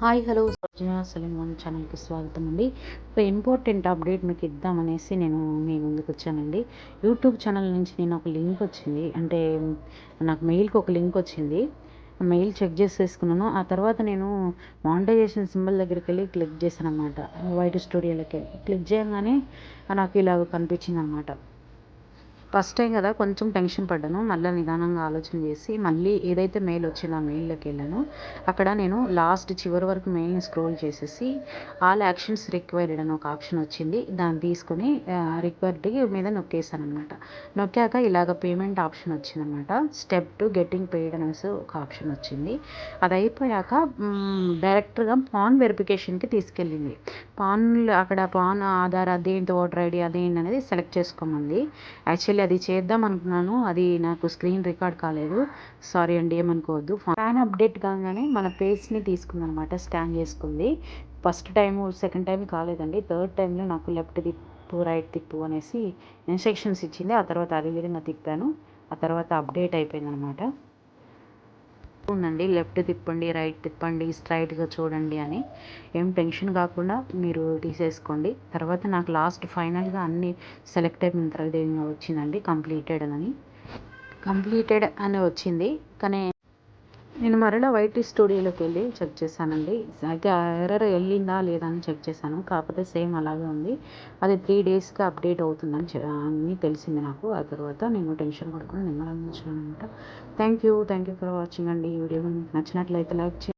Hi hello. Sajjana Saleem one ఛానల్కి స్వాగతం అండి. ఒక ఇంపార్టెంట్ అప్డేట్ మీకు ఇద్దామనేసి నేను మీ ముందుకు వచ్చానండి. యూట్యూబ్ ఛానల్ నుంచి నేను ఒక లింక్ వచ్చింది. అంటే నాకు మెయిల్కి ఒక లింక్ వచ్చింది. మెయిల్ చెక్ చేసేసుకున్నాను. ఆ తర్వాత నేను మానిటైజేషన్ సింబల్ దగ్గరికి వెళ్ళి క్లిక్ చేశాను అనమాట వైట్ స్టూడియోలోకి. క్లిక్ చేయగానే నాకు ఇలాగ కనిపించింది అనమాట ఫస్ట్ టైం కదా కొంచెం టెన్షన్ పడ్డాను. మళ్ళీ నిదానంగా ఆలోచన చేసి మళ్ళీ ఏదైతే మెయిల్ వచ్చిందో ఆ మెయిల్లోకి వెళ్ళాను. అక్కడ నేను లాస్ట్ చివరి వరకు మెయిల్ని స్క్రోల్ చేసేసి ఆల్ యాక్షన్స్ రిక్వైర్డ్ అని ఒక ఆప్షన్ వచ్చింది. దాన్ని తీసుకొని రిక్వైర్డ్ మీద నొక్కేసాను అనమాట నొక్కాక ఇలాగ పేమెంట్ ఆప్షన్ వచ్చిందనమాట స్టెప్ టు గెట్టింగ్ పేడ్ అనేసి ఒక ఆప్షన్ వచ్చింది. అది అయిపోయాక డైరెక్ట్గా పాన్ వెరిఫికేషన్కి తీసుకెళ్ళింది. పాన్ అక్కడ పాన్ ఆధార్ అదేంటి ఓటర్ ఐడి అదేంటి అనేది సెలెక్ట్ చేసుకోమంది. యాక్చువల్లీ అది చేద్దాం అనుకున్నాను. అది నాకు స్క్రీన్ రికార్డ్ కాలేదు. సారీ అండి ఏమనుకోవద్దు. ఫ్యాన్ అప్డేట్ కాగానే మన పేజ్ని తీసుకుందనమాట స్కాన్ చేసుకుంది. ఫస్ట్ టైము సెకండ్ టైం కాలేదండి. థర్డ్ టైంలో నాకు లెఫ్ట్ తిప్పు రైట్ తిప్పు అనేసి ఇన్స్ట్రక్షన్స్ ఇచ్చింది. ఆ తర్వాత అదే విధంగా తిప్పాను. ఆ తర్వాత అప్డేట్ అయిపోయింది అనమాట ఉందండి. లెఫ్ట్ తిప్పండి రైట్ తిప్పండి స్ట్రైట్గా చూడండి అని. ఏం టెన్షన్ కాకుండా మీరు తీసేసుకోండి. తర్వాత నాకు లాస్ట్ ఫైనల్గా అన్నీ సెలెక్ట్ అయిన తర్వాత వచ్చిందండి? కంప్లీటెడ్ అని. కంప్లీటెడ్ అని వచ్చింది. కానీ నేను మరలా వైటీ స్టూడియోలోకి వెళ్ళి చెక్ చేశానండి. అయితే ఎర్రర్ వెళ్ళిందా లేదా అని చెక్ చేశాను. కాకపోతే సేమ్ అలాగే ఉంది. అది త్రీ డేస్కి అప్డేట్ అవుతుందని అని తెలిసింది నాకు. ఆ తర్వాత నేను టెన్షన్ పడుకుని నిమ్మలంగా అనమాట. Thank you. Thank you for watching అండి ఈ వీడియో. మీకు నచ్చినట్లయితే లైక్ చేయండి.